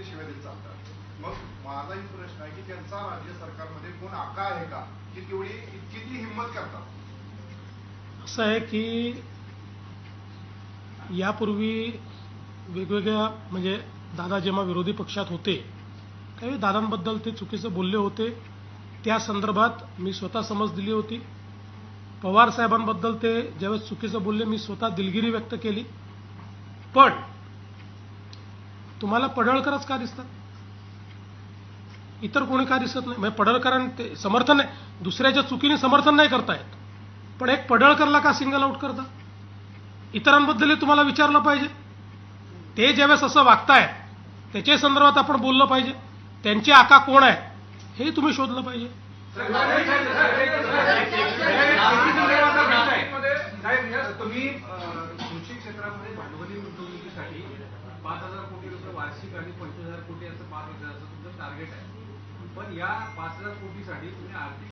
ते शिवाय चालतात. मग माझाही प्रश्न आहे की त्यांचा राज्य सरकारमध्ये कोण आका आहे का? की तेवढी इतकी ती हिंमत करतात. असं आहे की यापूर्वी वेगवेगळ्या म्हणजे दादा जेव्हा विरोधी पक्षात होते काही दादांबद्दल ते चुकीचं बोलले होते. त्या संदर्भात मी स्वतः समज दिली होती. पवार साहेबांबद्दल ते ज्यावेळेस चुकीचं बोलले मी स्वतः दिलगिरी व्यक्त केली. पण तुम्हाला पडळकरच का दिसतात? इतर कोणी का दिसत नाही? म्हणजे पडळकरांचे समर्थन नाही. दुसऱ्याच्या चुकीने समर्थन नाही करतायत. पण एक पडळकरला का सिंगल आउट करता? इतरांबद्दलही तुम्हाला विचारलं पाहिजे. ते ज्यावेळेस असं वागतायत त्याच्या संदर्भात आपण बोललं पाहिजे. त्यांचे आका कोण आहे हे तुम्ही शोधलं पाहिजे. तुम्ही कृषी क्षेत्रामध्ये भांडवली गुंतवणुकीसाठी पाच हजार कोटी रुपये वार्षिक आणि पंचवीस हजार कोटी असं पाच हजार असं तुमचं टार्गेट आहे. पण या पाच हजार कोटीसाठी तुम्ही आर्थिक